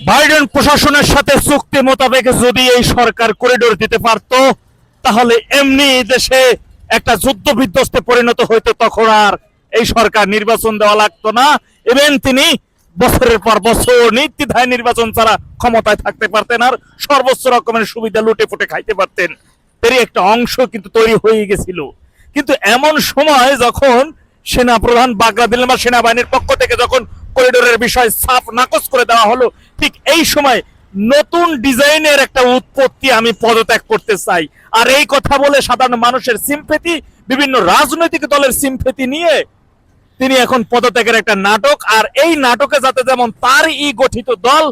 Biden প্রশাসনের সাথে চুক্তি মোতাবেক যদি এই সরকার করিডোর দিতে পারত, তাহলে এমনি দেশে একটা যুদ্ধ বিধ্বস্তে পরিণত হইতো, তখন আর এই সরকার নির্বাচন দেওয়া লাগতো না। এবং তিনি বছরের পর বছর নির্দ্বিধায় নির্বাচন ছাড়া ক্ষমতায় থাকতে পারতেন আর সর্বোচ্চ রকমের সুবিধা লুটে ফুটে খাইতে পারতেন। এরই একটা অংশ কিন্তু তৈরি হয়ে গেছিল। কিন্তু এমন সময় যখন সেনা প্রধান বাগরা দিলেন বা সেনাবাহিনীর পক্ষ থেকে যখন করিডোরের বিষয় সাফ নাকচ করে দেওয়া হলো। ঠিক এই সময় নতুন ডিজাইনের একটা উৎপত্তি আমি পদত্যাগ করতে চাই। আর এই কথা বলে সাধারণ মানুষের সিম্পেথি বিভিন্ন রাজনৈতিক দলের সিম্পেথি নিয়ে তিনি এখন পদত্যাগের একটা নাটক। আর এই নাটকে যাতে যেমন তার ই গঠিত দল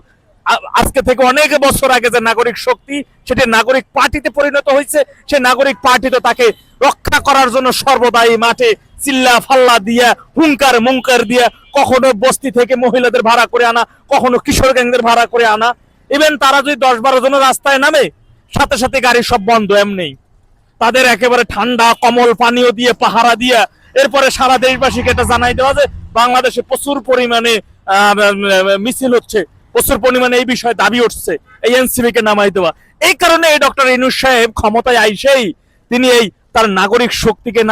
আজকে থেকে অনেক বছর আগে যে নাগরিক শক্তি, সেটি নাগরিক পার্টিতে পরিণত হয়েছে। সে নাগরিক পার্টি তো তাকে রক্ষা করার জন্য সর্বদাই মাঠে চিল্লা ফাল্লা দিয়া, হুঙ্কার মুঙ্কার দিয়া কখনো বস্তি থেকে মহিলাদের ভাড়া করে আনা, কখনো কিশোর গ্যাংদের ভাড়া করে আনা। ইভেন তারা যদি দশ বারো জন রাস্তায় নামে, সাথে সাথে গাড়ি সব বন্ধ এমনি। তাদের একেবারে ঠান্ডা, কমল পানীয় দিয়ে, পাহারা দিয়া, এরপরে সারা দেশবাসীকে এটা জানাই দেওয়া যে বাংলাদেশে প্রচুর পরিমাণে মিছিল হচ্ছে, প্রচুর পরিমাণে এই বিষয়ে দাবি উঠছে, এই এনসিবি কে নামাই দেওয়া। এই কারণে এই ডক্টর ইনুস সাহেব ক্ষমতায় আইসেই তিনি এই তার নাগরিক শক্তিকে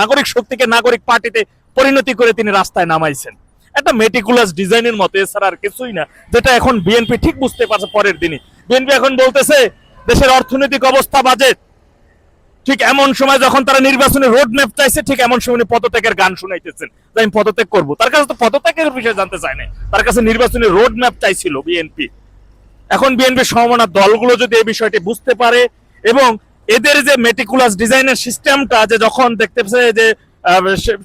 নাগরিক শক্তিকে নাগরিক পার্টিতে পরিণতি করে তিনি রাস্তায় নামাইছেন। একটা মেটিকুলাস ডিজাইনের মতো, এছাড়া আর কিছুই না, যেটা এখন বিএনপি ঠিক বুঝতে পারছে পরের দিনই। বিএনপি এখন বলতেছে, দেশের অর্থনৈতিক অবস্থা বাজেট। ঠিক এমন সময় যখন তারা নির্বাচনে রোড ম্যাপ চাইছে, ঠিক এমন সময় পদত্যাগের গান শুনাইতেছেন, যে আমি পদত্যাগ করব। তার কাছে তো পদত্যাগের বিষয়ে জানতে চায় না তার কাছে নির্বাচনে রোড ম্যাপ চাইছিল বিএনপি এখন বিএনপি সমমনা দলগুলো যদি এই বিষয়টি বুঝতে পারে, এবং এদের যে মেটিকুলাস ডিজাইনের সিস্টেমটা যে যখন দেখতে যে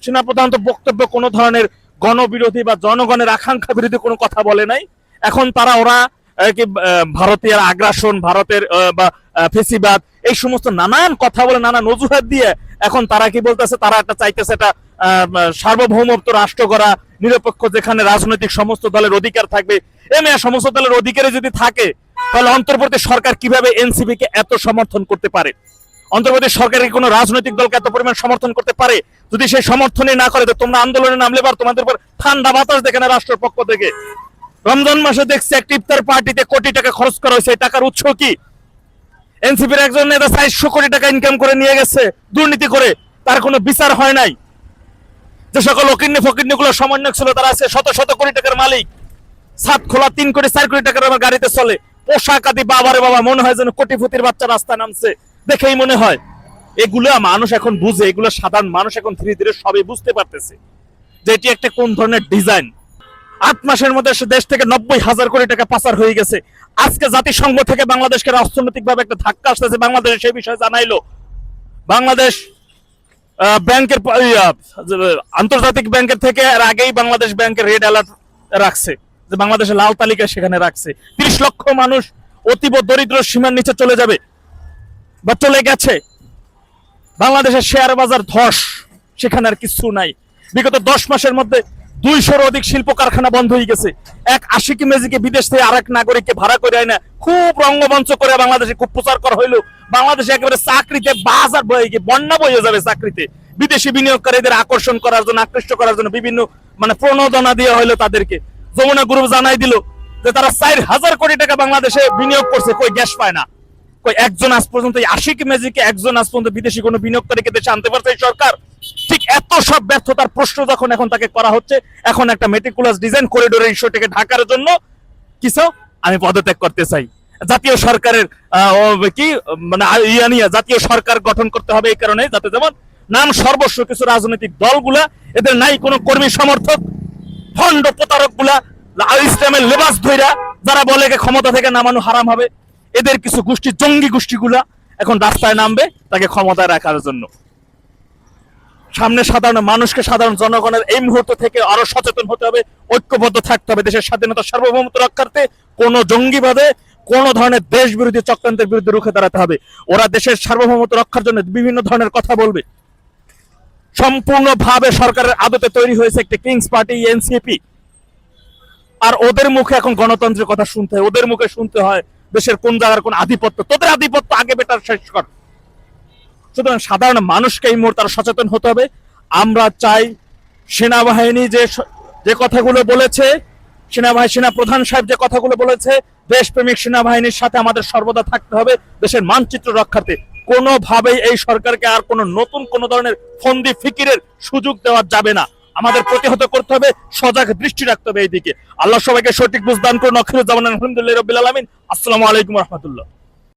সেনাপ্রধান তো বক্তব্য কোনো ধরনের গণবিরোধী বা জনগণের আকাঙ্ক্ষা বিরোধী কোনো কথা বলে নাই। এখন তারা ওরা ভারতীয় আগ্রাসন ভারতের বা ফেসিবাদ এই সমস্ত নানান কথা বলে নানান অজুহাত দিয়ে এখন তারা কি বলতেছে তারা একটা চাইতেছে আহ, সার্বভৌমত্ব রাষ্ট্র করা নিরপেক্ষ যেখানে রাজনৈতিক সমস্ত দলের অধিকার থাকবে। এম সমস্ত দলের অধিকারে যদি থাকে তাহলে অন্তর্বর্তী সরকার কীভাবে এনসিপি কে এত সমর্থন করতে পারে? অন্তর্বর্তী সরকারের কোনো রাজনৈতিক দলকে এত পরিমাণ সমর্থন করতে পারে? যদি সেই সমর্থনই না করে, তো তোমরা আন্দোলনে নামলে এবার তোমাদের উপর ঠান্ডা বাতাস দেখে না রাষ্ট্রের পক্ষ থেকে? রমজান মাসে দেখছি একটি ইফতার পার্টিতে কোটি টাকা খরচ করা হয়েছে। টাকার উৎস কি? এনসিপির একজন নেতা চারশো কোটি টাকা ইনকাম করে নিয়ে গেছে দুর্নীতি করে। তার কোনো বিচার হয় নাই। যে সকল অকিন্নি ফকিন্নি গুলো সমন্বয়ক ছিল, তারা আছে শত শত কোটি টাকার মালিক। সাত খোলা তিন কোটি, চার কোটি টাকার আমার গাড়িতে চলে। পোশাক আদি বাবারে বাবা, মনে হয় যেন কোটিপতির বাচ্চা রাস্তায় নামছে। দেখেই মনে হয়, এগুলো মানুষ এখন বুঝে, এগুলো সাধারণ মানুষ এখন ধীরে ধীরে সবই বুঝতে পারতেছে যে এটি একটা কোন ধরনের ডিজাইন আট মাসের মধ্যে দেশ থেকে নব্বই হাজার কোটি টাকা পাচার হয়ে গেছে। আজকে জাতিসংঘ থেকে বাংলাদেশকে অর্থনৈতিক ভাবে একটা ধাক্কা আসতেছে, বাংলাদেশ সেই বিষয়ে জানাইলো। বাংলাদেশ ব্যাংকের আন্তর্জাতিক ব্যাংকের থেকে এর আগেই বাংলাদেশ ব্যাংকের রেড অ্যালার্ট রাখছে, যে বাংলাদেশের লাল তালিকা সেখানে রাখছে। তিরিশ লক্ষ মানুষ অতীব দরিদ্র সীমার নিচে চলে যাবে। বা চলে গেছে বাংলাদেশের শেয়ার বাজার ধস, সেখানে আর কিছু নাই। বিগত দশ মাসের মধ্যে দুইশোর অধিক শিল্প কারখানা বন্ধ হয়ে গেছে। এক আশিকি মেজিকে বিদেশ থেকে আরেক নাগরিককে ভাড়া করে না খুব রঙ্গমঞ্চ করে বাংলাদেশে খুব প্রচার করা হইল। বাংলাদেশে একেবারে চাকরিতে বাজার বয়ে গিয়ে, বন্যা বয়ে যাবে চাকরিতে। বিদেশি বিনিয়োগকারীদের আকর্ষণ করার জন্য, আকৃষ্ট করার জন্য বিভিন্ন মানে প্রণোদনা দেওয়া হইল তাদেরকে। যমুনা গ্রুপ জানাই দিল যে তারা চার হাজার কোটি টাকা বাংলাদেশে বিনিয়োগ করছে, কই গ্যাস পায় না। একজন আজ পর্যন্ত আশিক ম্যাজিকে একজন আজ পর্যন্ত বিদেশি কোনো বিনিয়োগকারীকে দেশে আনতে পারছে এই সরকার? ঠিক এত সব ব্যর্থতার প্রশ্ন যখন এখন তাকে করা হচ্ছে, এখন একটা মেটিকুলাস ডিজাইন করিডোরের ইস্যুটিকে ঢাকার জন্য কিছু আমি পদত্যাগ করতে চাই। জাতীয় সরকারের কি মানে ইয়া নিয়ে জাতীয় সরকার গঠন করতে হবে এই কারণে, যাতে যেমন নাম সর্বস্ব কিছু রাজনৈতিক দলগুলা, এদের নাই কোনো কর্মী সমর্থক, ভণ্ড প্রতারকগুলা ইসলামের লেবাস ধইরা, যারা বলে ক্ষমতা থেকে নামানো হারাম হবে এদের কিছু গোষ্ঠী, জঙ্গি গোষ্ঠীগুলা এখন রাস্তায় নামবে তাকে ক্ষমতায় রাখার জন্য। সামনে সাধারণ মানুষকে, সাধারণ জনগণের এই মুহূর্ত থেকে আরও সচেতন হতে হবে, ঐক্যবদ্ধ থাকতে হবে। দেশের স্বাধীনতা সার্বভৌমত্ব রক্ষার্থে কোন জঙ্গিবাদে কোন ধরনের দেশ বিরোধী চক্রান্তের বিরুদ্ধে রুখে দাঁড়াতে হবে। ওরা দেশের সার্বভৌমত্ব রক্ষার জন্য বিভিন্ন ধরনের কথা বলবে। সম্পূর্ণভাবে সরকারের আদতে তৈরি হয়েছে একটি কিংস পার্টি এনসিপি আর ওদের মুখে এখন গণতন্ত্রের কথা শুনতে হয়, ওদের মুখে শুনতে হয় দেশের কোন জায়গার কোন আধিপত্য, তোদের আধিপত্য আগে বেটার শেষ কর। সুতরাং সাধারণ মানুষকে এই মুহূর্তে সচেতন হতে হবে। আমরা চাই সেনাবাহিনী যে যে কথাগুলো বলেছে, সেনাবাহিনী সেনা প্রধান সাহেব যে কথাগুলো বলেছে, দেশপ্রেমিক সেনাবাহিনীর সাথে আমাদের সর্বদা থাকতে হবে দেশের মানচিত্র রক্ষাতে কোনোভাবেই এই সরকারকে আর কোনো নতুন কোনো ধরনের ফন্দি ফিকিরের সুযোগ দেওয়া যাবে না। আমাদের প্রতিহত করতে হবে, সজাগ দৃষ্টি রাখতে হবে এইদিকে। আল্লাহ সবাইকে সঠিক বুঝদান করুন। অখিরুজ্জামান আলহামদুলিল্লাহ রবিল আলমিন। আসসালামু আলাইকুম রহমতুল্লাহ।